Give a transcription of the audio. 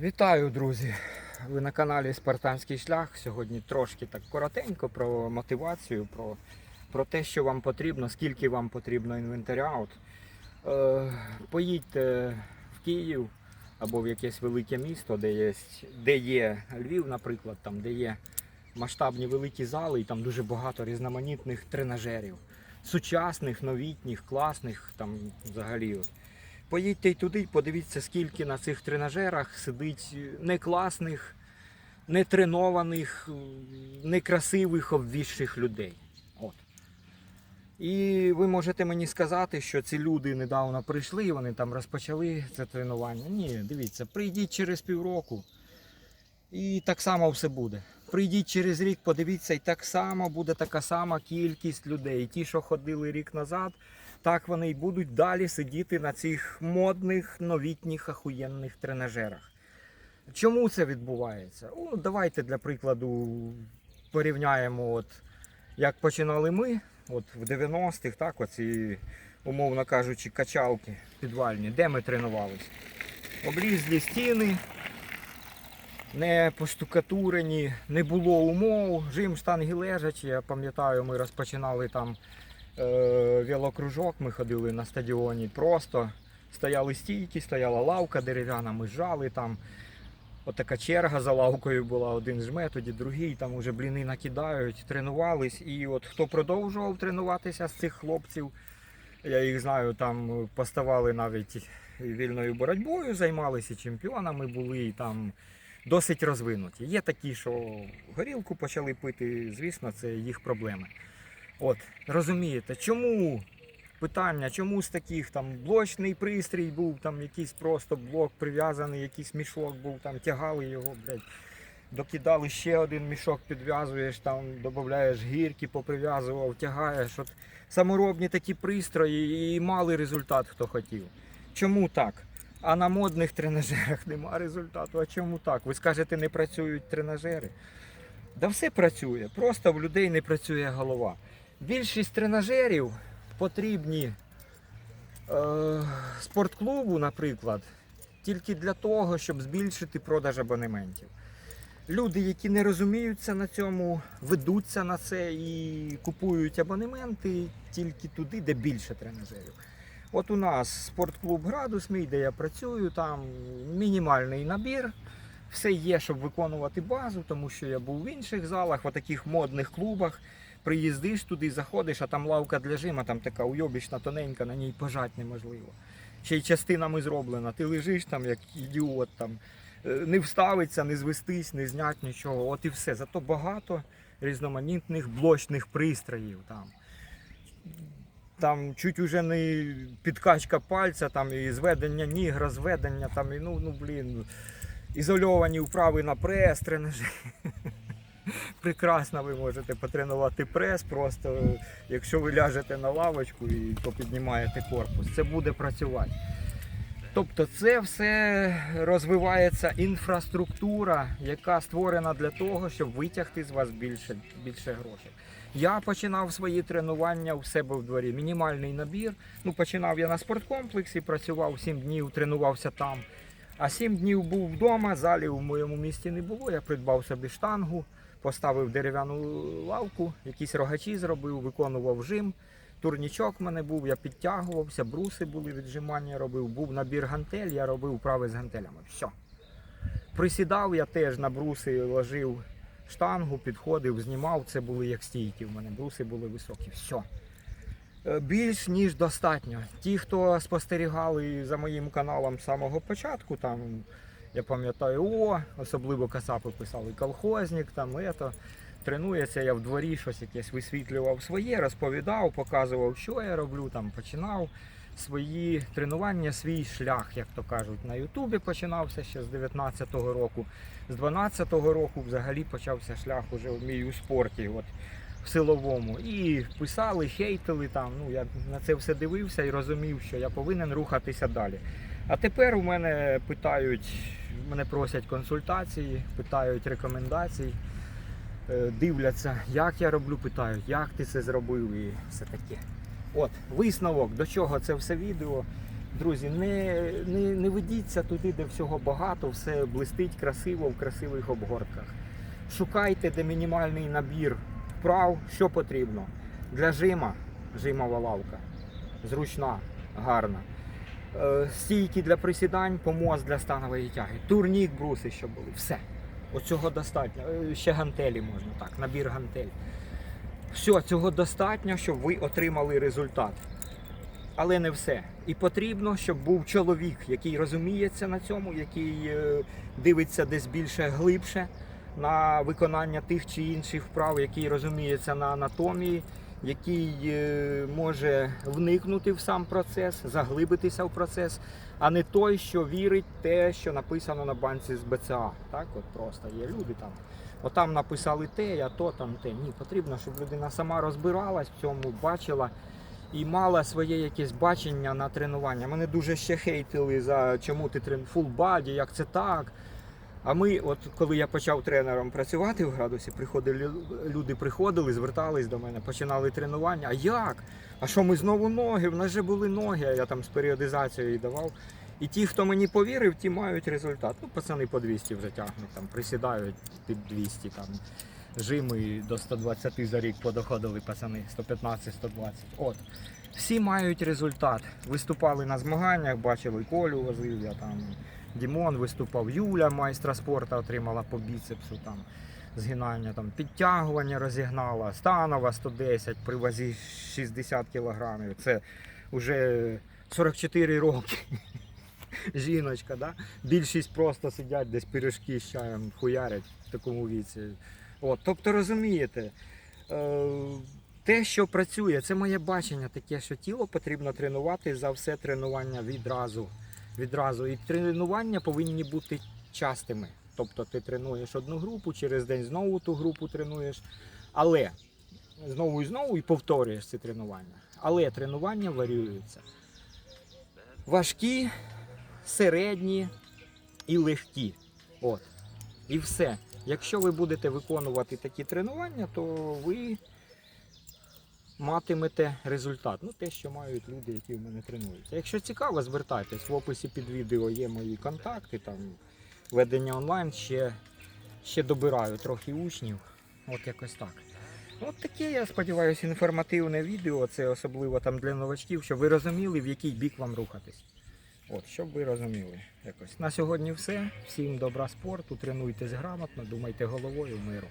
Вітаю, друзі! Ви на каналі Спартанський шлях. Сьогодні трошки так коротенько про мотивацію, про, про те, що вам потрібно, скільки вам потрібно інвентаря. От, е, поїдьте в Київ або в якесь велике місто, де є, де є Львів, наприклад, там, де є масштабні великі зали, і там дуже багато різноманітних тренажерів. Сучасних, новітніх, класних, там взагалі. От. Поїдьте й туди, подивіться, скільки на цих тренажерах сидить некласних, нетренованих, некрасивих, обвісших людей. От. І ви можете мені сказати, що ці люди недавно прийшли, вони там розпочали це тренування. Ні, дивіться, прийдіть через півроку. І так само все буде. Прийдіть через рік, подивіться, і так само буде така сама кількість людей. Ті, що ходили рік назад, так вони й будуть далі сидіти на цих модних, новітніх, ахуєнних тренажерах. Чому це відбувається? Ну, давайте для прикладу порівняємо, от, як починали ми, от в 90-х, так, оці, умовно кажучи, качалки підвальні, де ми тренувалися. Облізлі стіни, не поштукатурені, не було умов, жим штанги лежачі. Я пам'ятаю, ми розпочинали там велокружок, ми ходили на стадіоні. Просто стояли стійки, стояла лавка дерев'яна, ми жали там. Отака черга за лавкою була, один жме, тоді другий, там уже бліни накидають, тренувались. І от хто продовжував тренуватися з цих хлопців, я їх знаю, там поставали навіть вільною боротьбою, займалися чемпіонами були і там досить розвинуті. Є такі, що горілку почали пити, звісно, це їх проблеми. От, розумієте, чому питання, чому з таких там блочний пристрій був, там якийсь просто блок прив'язаний, якийсь мішок був, там тягали його, блядь. Докидали ще один мішок, підв'язуєш, там додаєш гірки, поприв'язував, тягаєш. От саморобні такі пристрої і мали результат, хто хотів. Чому так? А на модних тренажерах нема результату. А чому так? Ви скажете, не працюють тренажери? Да все працює, просто в людей не працює голова. Більшість тренажерів потрібні е, спортклубу, наприклад, тільки для того, щоб збільшити продаж абонементів. Люди, які не розуміються на цьому, ведуться на це і купують абонементи тільки туди, де більше тренажерів. От у нас спортклуб Градус, мій, де я працюю, там мінімальний набір. Все є, щоб виконувати базу, тому що я був в інших залах, в таких модних клубах. Приїздиш туди, заходиш, а там лавка для жима, там така уйобічна, тоненька, на ній пожати неможливо. Ще й частинами зроблена. Ти лежиш там, як ідіот, там, е, не вставиться, не звестись, не знять нічого. От і все. Зато багато різноманітних блочних пристроїв там. Там чуть уже не підкачка пальця, там і зведення ніг, розведення, там, і, ну, ну блін, ізольовані вправи на прес, тренажі. Прекрасно ви можете потренувати прес, просто якщо ви ляжете на лавочку і попіднімаєте корпус, це буде працювати. Тобто це все розвивається інфраструктура, яка створена для того, щоб витягти з вас більше, більше грошей. Я починав свої тренування у себе в дворі. Мінімальний набір. Ну, починав я на спорткомплексі, працював 7 днів, тренувався там. А 7 днів був вдома, залів в моєму місті не було. Я придбав собі штангу, поставив дерев'яну лавку, якісь рогачі зробив, виконував жим. Турнічок в мене був, я підтягувався, бруси були, віджимання робив, був набір гантель, я робив вправи з гантелями. Все. Присідав я теж на бруси, ложив штангу, підходив, знімав. Це були як стійки. В мене бруси були високі. Все. Більш ніж достатньо. Ті, хто спостерігали за моїм каналом з самого початку, там я пам'ятаю, о, особливо касапи писали колхозник, там ето. Тренується я в дворі, щось якесь висвітлював своє, розповідав, показував, що я роблю, там починав свої тренування, свій шлях, як то кажуть, на Ютубі починався ще з 19-го року. З 12-го року взагалі почався шлях уже в мій у спорті, от, в силовому. І писали, хейтили там. Ну, я на це все дивився і розумів, що я повинен рухатися далі. А тепер у мене питають, мене просять консультації, питають рекомендацій. Е, дивляться, як я роблю, питають, як ти це зробив і все таке. От, висновок, до чого це все відео. Друзі, не, не, не ведіться туди, де всього багато, все блистить красиво в красивих обгортках. Шукайте, де мінімальний набір вправ, що потрібно. Для жима, жимова лавка, зручна, гарна. Е, Стійки для присідань, помост для станової тяги, турнік, бруси, щоб були. Все. Оцього достатньо. Е, Ще гантелі можна, так, набір гантель. Все, цього достатньо, щоб ви отримали результат. Але не все. І потрібно, щоб був чоловік, який розуміється на цьому, який е, дивиться десь більше глибше на виконання тих чи інших вправ, який розуміється на анатомії, який е, може вникнути в сам процес, заглибитися в процес, а не той, що вірить те, що написано на банці з БЦА. Так, от просто є люди там. Отам написали те, а то там те. Ні, потрібно, щоб людина сама розбиралась в цьому, бачила і мала своє якесь бачення на тренування. Мене дуже ще хейтили за чому ти трен фул баді, як це так. А ми, от коли я почав тренером працювати в градусі, приходили люди приходили, звертались до мене, починали тренування. А як? А що ми знову ноги? В нас же були ноги, а я там з періодизацією давав. І ті, хто мені повірив, ті мають результат. Ну, пацани по 200 вже тягнуть, там присідають під 200, там жими до 120 за рік подоходили пацани, 115-120. От. Всі мають результат. Виступали на змаганнях, бачили Колю возив, я там Дімон виступав, Юля, майстра спорту, отримала по біцепсу там згинання, там підтягування розігнала, станова 110 при вазі 60 кілограмів. Це вже 44 роки. Жіночка, да? більшість просто сидять десь пиріжки з чаєм хуярять в такому віці. От, тобто розумієте, е, те, що працює, це моє бачення таке, що тіло потрібно тренувати за все тренування відразу. Відразу. І тренування повинні бути частими. Тобто ти тренуєш одну групу, через день знову ту групу тренуєш. Але знову і знову і повторюєш ці тренування. Але тренування варіюються. Важкі, середні і легкі. От. І все. Якщо ви будете виконувати такі тренування, то ви матимете результат. Ну, те, що мають люди, які в мене тренуються. Якщо цікаво, звертайтесь. В описі під відео є мої контакти, там ведення онлайн, ще, ще добираю трохи учнів. От якось так. От таке, я сподіваюся, інформативне відео. Це особливо там для новачків, щоб ви розуміли, в який бік вам рухатись. От, щоб ви розуміли якось. На сьогодні все. Всім добра спорту, тренуйтесь грамотно, думайте головою, миру.